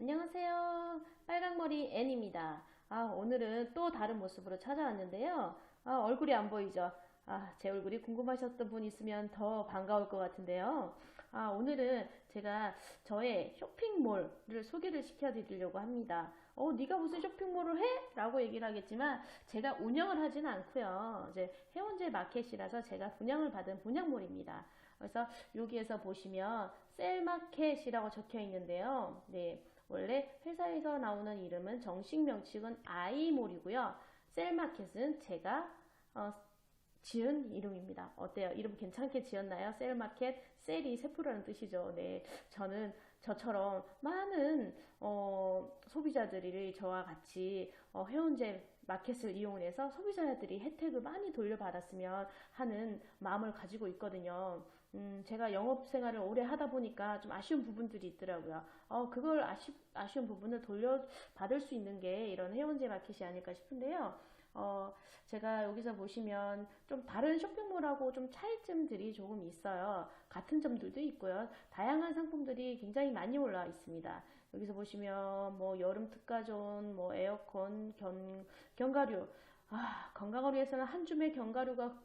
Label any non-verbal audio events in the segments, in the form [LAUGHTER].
안녕하세요. 빨강머리 앤입니다. 아, 오늘은 또 다른 모습으로 찾아왔는데요. 아, 얼굴이 안 보이죠? 아, 제 얼굴이 궁금하셨던 분 있으면 더 반가울 것 같은데요. 아, 오늘은 제가 저의 쇼핑몰을 소개를 시켜드리려고 합니다. 어, 네가 무슨 쇼핑몰을 해? 라고 얘기를 하겠지만 제가 운영을 하지는 않고요. 이제 해운제 마켓이라서 제가 분양을 받은 분양몰입니다. 그래서 여기에서 보시면 셀마켓이라고 적혀 있는데요. 네, 원래 회사에서 나오는 이름은 정식 명칭은 아이몰이고요. 셀마켓은 제가 어, 지은 이름입니다. 어때요? 이름 괜찮게 지었나요? 셀마켓, 셀이 세프라는 뜻이죠. 네, 저는 저처럼 많은 어, 소비자들이 저와 같이 어, 해운제 마켓을 이용해서 소비자들이 혜택을 많이 돌려받았으면 하는 마음을 가지고 있거든요. 음, 제가 영업 생활을 오래 하다 보니까 좀 아쉬운 부분들이 있더라고요. 어, 그걸 아쉬, 아쉬운 부분을 돌려받을 수 있는 게 이런 해운제 마켓이 아닐까 싶은데요. 어, 제가 여기서 보시면 좀 다른 쇼핑몰하고 좀 차이점들이 조금 있어요. 같은 점들도 있고요. 다양한 상품들이 굉장히 많이 올라와 있습니다. 여기서 보시면 뭐 여름 특가존, 뭐 에어컨, 견, 견과류. 아, 건강을 위해서는 한 줌의 견과류가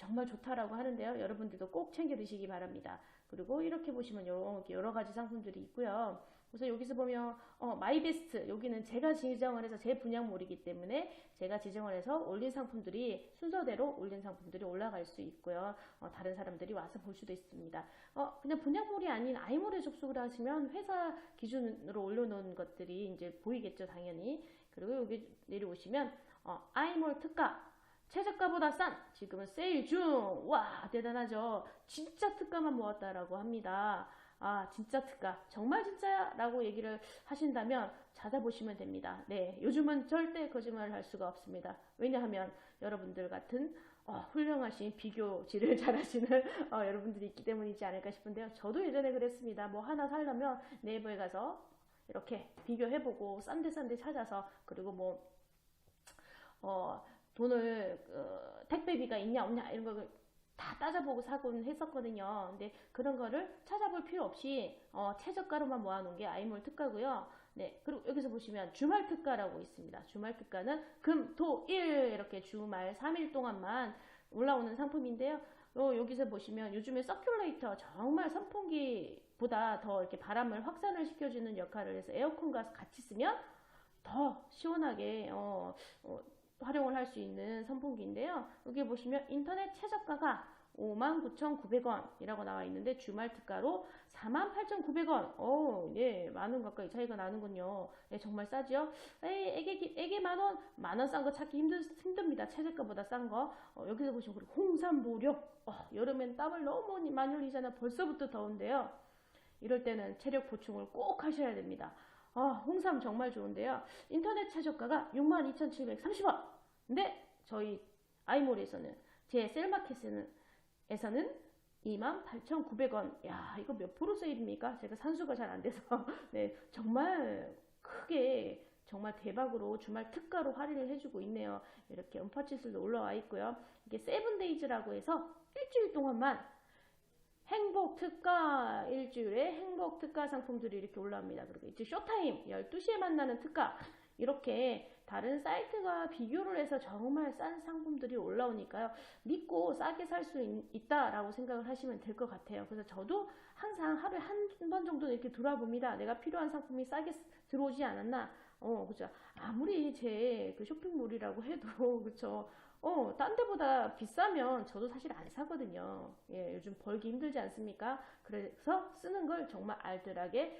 정말 좋다라고 하는데요. 여러분들도 꼭 챙겨 드시기 바랍니다. 그리고 이렇게 보시면 여러, 여러 가지 상품들이 있고요. 그래서 여기서 보면 어, 마이베스트 여기는 제가 지정을 해서 제 분양몰이기 때문에 제가 지정을 해서 올린 상품들이 순서대로 올린 상품들이 올라갈 수 있고요. 어, 다른 사람들이 와서 볼 수도 있습니다. 어, 그냥 분양몰이 아닌 아이몰에 접속을 하시면 회사 기준으로 올려놓은 것들이 이제 보이겠죠, 당연히. 그리고 여기 내려오시면 어, 아이몰 특가 최저가보다 싼 지금은 세일 중! 와 대단하죠. 진짜 특가만 모았다라고 합니다. 아 진짜 특가 정말 진짜야 라고 얘기를 하신다면 찾아보시면 됩니다. 네 요즘은 절대 거짓말을 할 수가 없습니다. 왜냐하면 여러분들 같은 어, 훌륭하신 비교질을 [LAUGHS] 잘하시는 어, 여러분들이 있기 때문이지 않을까 싶은데요. 저도 예전에 그랬습니다. 뭐 하나 살려면 네이버에 가서 이렇게 비교해보고 싼데 싼데 찾아서 그리고 뭐 어, 돈을 어, 택배비가 있냐 없냐 이런 걸 다 따져보고 사곤 했었거든요. 근데 그런 거를 찾아볼 필요 없이 어, 최저가로만 모아놓은 게 아이몰 특가고요. 네, 그리고 여기서 보시면 주말 특가라고 있습니다. 주말 특가는 금, 토, 일 이렇게 주말 3일 동안만 올라오는 상품인데요. 어, 여기서 보시면 요즘에 서큘레이터 정말 선풍기보다 더 이렇게 바람을 확산을 시켜주는 역할을 해서 에어컨과 같이 쓰면 더 시원하게 어, 어, 활용을 할 수 있는 선풍기인데요. 여기 보시면 인터넷 최저가가 59,900원이라고 나와 있는데 주말 특가로 48,900원. 오, 예, 만 원 가까이 차이가 나는군요. 예, 정말 싸죠? 에이, 애기, 애기 만 원, 만 원 싼 거 찾기 힘들, 힘듭니다. 최저가보다 싼 거. 어, 여기서 보시면 그리고 홍삼보력. 어, 여름엔 땀을 너무 많이 흘리잖아. 벌써부터 더운데요. 이럴 때는 체력 보충을 꼭 하셔야 됩니다. 아, 홍삼 정말 좋은데요. 인터넷 최저가가 62,730원. 근데 저희 아이몰에서는 제 셀마켓에서는 28,900원. 야, 이거 몇 프로 세일입니까? 제가 산수가 잘 안 돼서. [LAUGHS] 네, 정말 크게 정말 대박으로 주말 특가로 할인을 해주고 있네요. 이렇게 음파치슬도 올라와 있고요. 이게 세븐데이즈라고 해서 일주일 동안만 행복 특가 일주일에 행복 특가 상품들이 이렇게 올라옵니다. 그리고 이제 쇼타임 12시에 만나는 특가 이렇게 다른 사이트가 비교를 해서 정말 싼 상품들이 올라오니까요. 믿고 싸게 살 수 있다라고 생각을 하시면 될 것 같아요. 그래서 저도 항상 하루에 한 번 정도 이렇게 돌아봅니다. 내가 필요한 상품이 싸게 들어오지 않았나. 어, 그죠. 아무리 제 그 쇼핑몰이라고 해도, [LAUGHS] 그쵸. 어, 딴 데보다 비싸면 저도 사실 안 사거든요. 예, 요즘 벌기 힘들지 않습니까? 그래서 쓰는 걸 정말 알뜰하게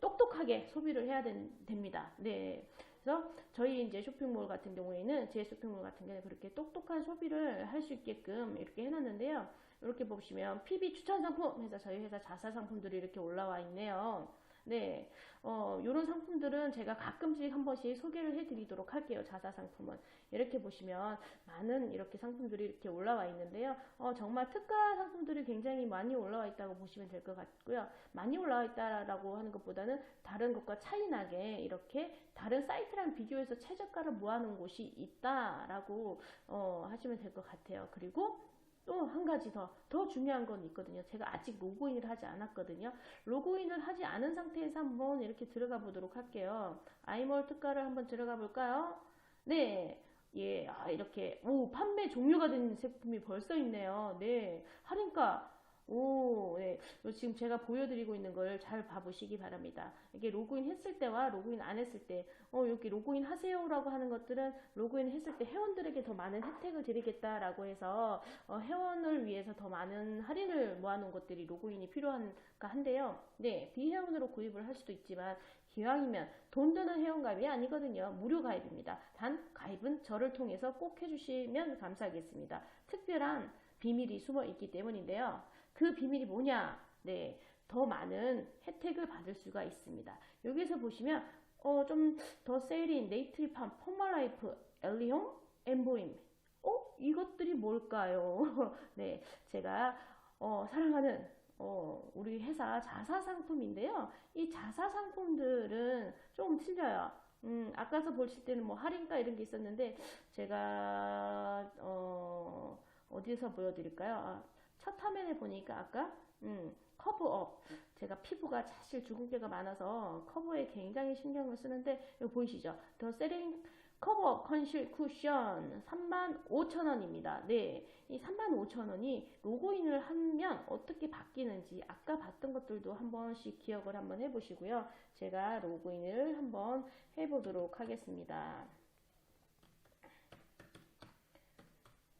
똑똑하게 소비를 해야 된, 됩니다. 네. 그래서 저희 이제 쇼핑몰 같은 경우에는 제 쇼핑몰 같은 경우에 그렇게 똑똑한 소비를 할 수 있게끔 이렇게 해놨는데요. 이렇게 보시면 PB 추천 상품 해서 저희 회사 자사 상품들이 이렇게 올라와 있네요. 네, 어, 이런 상품들은 제가 가끔씩 한 번씩 소개를 해드리도록 할게요. 자사 상품은 이렇게 보시면 많은 이렇게 상품들이 이렇게 올라와 있는데요. 어, 정말 특가 상품들이 굉장히 많이 올라와 있다고 보시면 될 것 같고요. 많이 올라와 있다라고 하는 것보다는 다른 것과 차이나게 이렇게 다른 사이트랑 비교해서 최저가를 모아놓은 곳이 있다라고 어, 하시면 될 것 같아요. 그리고 또 한 가지 더, 더 중요한 건 있거든요. 제가 아직 로그인을 하지 않았거든요. 로그인을 하지 않은 상태에서 한번 이렇게 들어가 보도록 할게요. 아이몰 특가를 한번 들어가 볼까요? 네. 예, 아, 이렇게, 오, 판매 종료가 된 제품이 벌써 있네요. 네. 할인가, 오, 네. 지금 제가 보여드리고 있는 걸 잘 봐보시기 바랍니다. 이게 로그인 했을 때와 로그인 안 했을 때, 어, 여기 로그인 하세요라고 하는 것들은 로그인 했을 때 회원들에게 더 많은 혜택을 드리겠다라고 해서 어, 회원을 위해서 더 많은 할인을 모아놓은 것들이 로그인이 필요한가 한데요. 네, 비회원으로 구입을 할 수도 있지만 기왕이면 돈 드는 회원가입이 아니거든요. 무료 가입입니다. 단 가입은 저를 통해서 꼭 해주시면 감사하겠습니다. 특별한 비밀이 숨어 있기 때문인데요. 그 비밀이 뭐냐? 네, 더 많은 혜택을 받을 수가 있습니다. 여기서 보시면 어, 좀 더 세일인 네이트리팜, 포말라이프, 엘리용, 엠보임. 어? 이것들이 뭘까요? [LAUGHS] 네, 제가 어, 사랑하는 어, 우리 회사 자사 상품인데요. 이 자사 상품들은 조금 틀려요. 음, 아까서 보실 때는 뭐 할인가 이런 게 있었는데 제가 어, 어디서 보여드릴까요? 아, 첫 화면에 보니까 아까 음, 커브업 제가 피부가 사실 주근깨가 많아서 커버에 굉장히 신경을 쓰는데 이거 보이시죠? 더 세링 커버 컨실 쿠션 35,000원입니다. 네. 이 35,000원이 로그인을 하면 어떻게 바뀌는지 아까 봤던 것들도 한 번씩 기억을 한번 해보시고요. 제가 로그인을 한번 해보도록 하겠습니다.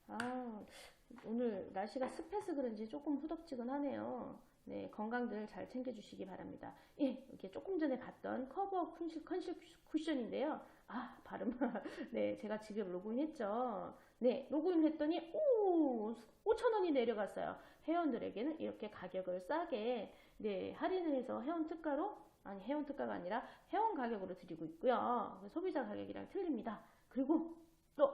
아, 오늘 날씨가 습해서 그런지 조금 후덥지근하네요. 네, 건강들 잘 챙겨주시기 바랍니다. 예, 이렇게 조금 전에 봤던 커버 컨실, 컨실 쿠션인데요. 아, 발음. [LAUGHS] 네, 제가 지금 로그인했죠. 네, 로그인 했더니, 오, 5,000원이 내려갔어요. 회원들에게는 이렇게 가격을 싸게, 네, 할인을 해서 회원 특가로, 아니, 회원 특가가 아니라 회원 가격으로 드리고 있고요. 소비자 가격이랑 틀립니다. 그리고 또,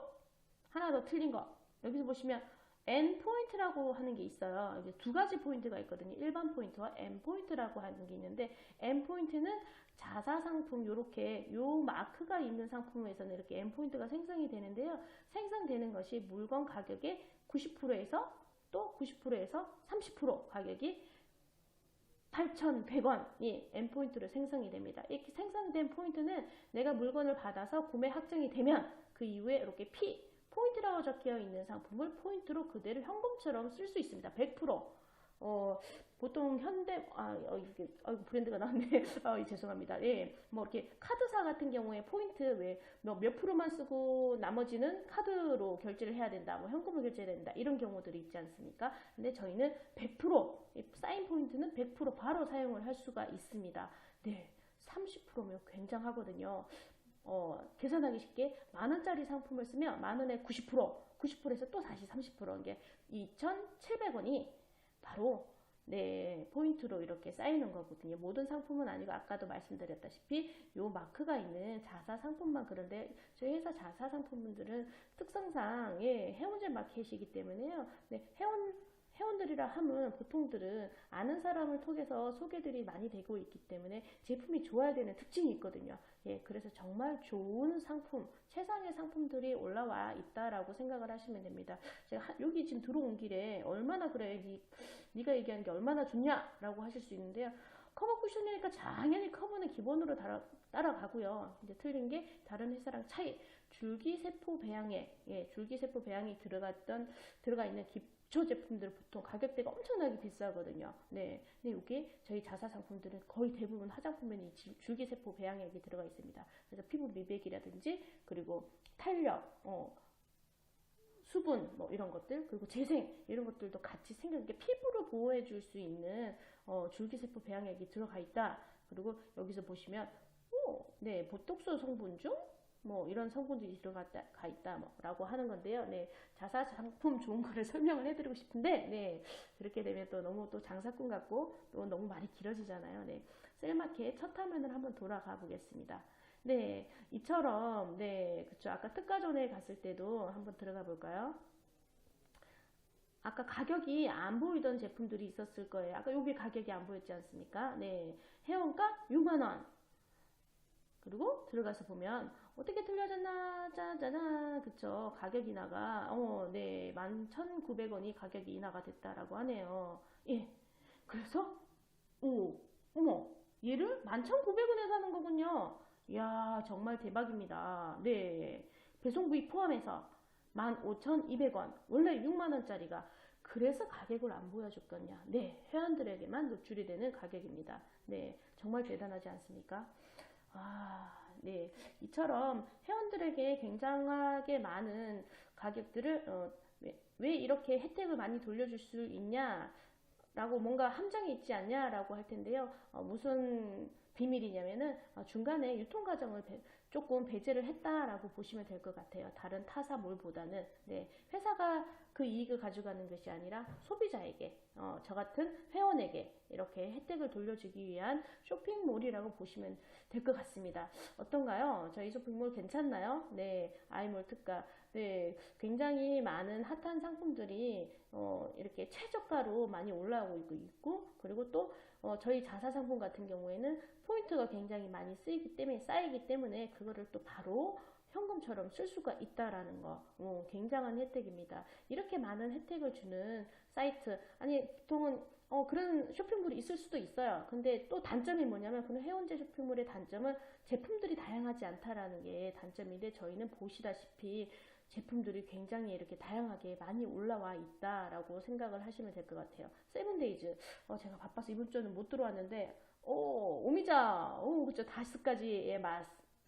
하나 더 틀린 거. 여기서 보시면, N 포인트라고 하는 게 있어요. 이제 두 가지 포인트가 있거든요. 일반 포인트와 N 포인트라고 하는 게 있는데 N 포인트는 자사 상품 요렇게 요 마크가 있는 상품에서는 이렇게 N 포인트가 생성이 되는데요. 생성되는 것이 물건 가격의 90%에서 또 90%에서 30% 가격이 8,100원이 N 포인트로 생성이 됩니다. 이렇게 생성된 포인트는 내가 물건을 받아서 구매 확정이 되면 그 이후에 이렇게 P 포인트라고 적혀 있는 상품을 포인트로 그대로 현금처럼 쓸 수 있습니다. 100%. 어, 보통 현대, 아, 어, 이게, 아, 브랜드가 나왔네. [LAUGHS] 어, 죄송합니다. 예, 뭐, 이렇게 카드사 같은 경우에 포인트 왜, 몇, 몇 프로만 쓰고 나머지는 카드로 결제를 해야 된다. 뭐, 현금을 결제해야 된다. 이런 경우들이 있지 않습니까? 근데 저희는 100%, 사인 포인트는 100% 바로 사용을 할 수가 있습니다. 네. 30%면 굉장하거든요. 어, 계산하기 쉽게 만원짜리 상품을 쓰면 만원에 90%, 90%에서 또 다시 30%인 게 2,700원이 바로 네, 포인트로 이렇게 쌓이는 거거든요. 모든 상품은 아니고 아까도 말씀드렸다시피 요 마크가 있는 자사 상품만 그런데 저희 회사 자사 상품들은 특성상 예, 해운제 마켓이기 때문에요. 네, 해운 회원들이라 함은 보통들은 아는 사람을 통해서 소개들이 많이 되고 있기 때문에 제품이 좋아야 되는 특징이 있거든요. 예, 정말 좋은 상품, 최상의 상품들이 올라와 있다라고 생각을 하시면 됩니다. 제가 여기 지금 들어온 길에 얼마나 그래, 니, 네가 얘기하는 게 얼마나 좋냐라고 하실 수 있는데요. 커버 쿠션이니까 당연히 커버는 기본으로 따라, 따라가고요. 이제 틀린 게 다른 회사랑 차이. 줄기세포 배양에, 예, 줄기세포 배양이 들어갔던, 들어가 있는 기, 기초 제품들 보통 가격대가 엄청나게 비싸거든요. 네. 근데 이게 저희 자사 상품들은 거의 대부분 화장품에는 줄기세포 배양액이 들어가 있습니다. 그래서 피부 미백이라든지 그리고 탄력, 어, 수분 뭐 이런 것들 그리고 재생 이런 것들도 같이 생긴 게 피부를 보호해 줄 수 있는 어, 줄기세포 배양액이 들어가 있다. 그리고 여기서 보시면 오, 네 보톡스 성분 중 뭐 이런 성분들이 들어갔다 가 있다 뭐 라고 하는 건데요. 네 자사 상품 좋은 거를 [LAUGHS] 설명을 해드리고 싶은데 네 그렇게 되면 또 너무 또 장사꾼 같고 또 너무 말이 길어지잖아요. 네 셀마켓 첫 화면을 한번 돌아가 보겠습니다. 네 이처럼 네 그쵸 아까 특가존에 갔을 때도 한번 들어가 볼까요? 아까 가격이 안 보이던 제품들이 있었을 거예요. 아까 여기 가격이 안 보였지 않습니까? 네. 회원가 6만원. 들어가서 보면 어떻게 틀려졌나? 짜자잔. 그쵸. 가격 인하가, 어, 네. 11,900원이 가격이 인하가 됐다라고 하네요. 예. 그래서, 오, 어머, 얘를 11,900원에 사는 거군요. 이야, 정말 대박입니다. 네. 배송비 포함해서 15,200원. 원래 6만원짜리가. 그래서 가격을 안 보여줬겠냐. 네. 회원들에게만 노출이 되는 가격입니다. 네. 정말 대단하지 않습니까? 아, 네. 이처럼 회원들에게 굉장하게 많은 가격들을, 어, 왜, 왜 이렇게 혜택을 많이 돌려줄 수 있냐? 라고 뭔가 함정이 있지 않냐라고 할 텐데요. 어, 무슨 비밀이냐면은 어, 중간에 유통 과정을 배- 조금 배제를 했다라고 보시면 될 것 같아요. 다른 타사몰보다는 네, 회사가 그 이익을 가져가는 것이 아니라 소비자에게 어, 저 같은 회원에게 이렇게 혜택을 돌려주기 위한 쇼핑몰이라고 보시면 될 것 같습니다. 어떤가요? 저희 쇼핑몰 괜찮나요? 네, 아이몰 특가. 네, 굉장히 많은 핫한 상품들이 어, 이렇게 최저가로 많이 올라오고 있고, 그리고 또 어, 저희 자사 상품 같은 경우에는 포인트가 굉장히 많이 쓰이기 때문에 쌓이기 때문에 그거를 또 바로 현금처럼 쓸 수가 있다라는 거 어, 굉장한 혜택입니다. 이렇게 많은 혜택을 주는 사이트 아니 보통은 어, 그런 쇼핑몰이 있을 수도 있어요. 근데 또 단점이 뭐냐면 그런 회원제 쇼핑몰의 단점은 제품들이 다양하지 않다라는 게 단점인데 저희는 보시다시피 제품들이 굉장히 이렇게 다양하게 많이 올라와 있다라고 생각을 하시면 될 것 같아요. 세븐데이즈 어, 제가 바빠서 이번 주는 못 들어왔는데 오, 오미자, 오, 그쵸, 다스까지의 맛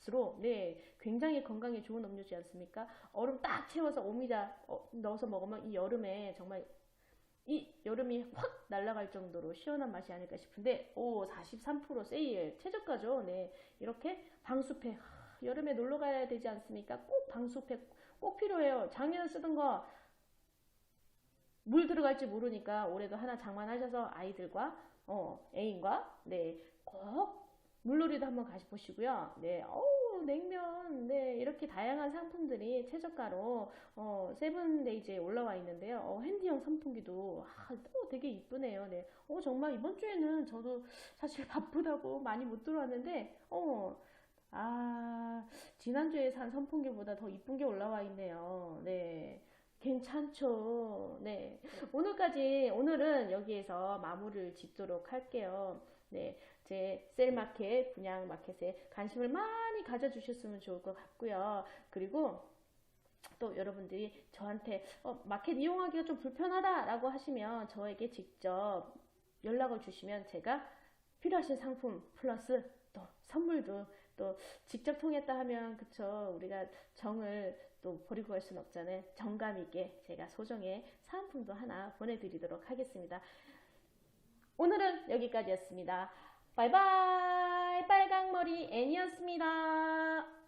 으로, 네, 굉장히 건강에 좋은 음료지 않습니까? 얼음 딱 채워서 오미자 어, 넣어서 먹으면 이 여름에 정말 이 여름이 확 날아갈 정도로 시원한 맛이 아닐까 싶은데, 오, 43% 세일, 최저가죠. 네, 이렇게 방수팩, 하, 여름에 놀러 가야 되지 않습니까? 꼭 방수팩 꼭 필요해요. 작년에 쓰던 거, 물 들어갈지 모르니까 올해도 하나 장만하셔서 아이들과 어, 애인과 네, 꼭 물놀이도 한번 가보시고요. 네, 어우, 냉면, 네, 이렇게 다양한 상품들이 최저가로 어, 세븐데이즈에 올라와 있는데요. 어, 핸디형 선풍기도 아, 또 되게 이쁘네요. 네, 어, 정말 이번 주에는 저도 사실 [LAUGHS] 바쁘다고 많이 못 들어왔는데, 어, 아, 지난주에 산 선풍기보다 더 이쁜 게 올라와 있네요. 네. 괜찮죠. 네. 오늘까지, 오늘은 여기에서 마무리를 짓도록 할게요. 네. 제 셀마켓, 분양마켓에 관심을 많이 가져주셨으면 좋을 것 같고요. 그리고 또 여러분들이 저한테 어, 마켓 이용하기가 좀 불편하다라고 하시면 저에게 직접 연락을 주시면 제가 필요하신 상품 플러스 또 선물도 또 직접 통했다 하면 그쵸. 우리가 정을 또 버리고 갈 수는 없잖아요. 정감 있게 제가 소정의 사은품도 하나 보내드리도록 하겠습니다. 오늘은 여기까지였습니다. 바이바이 빨강머리 애니였습니다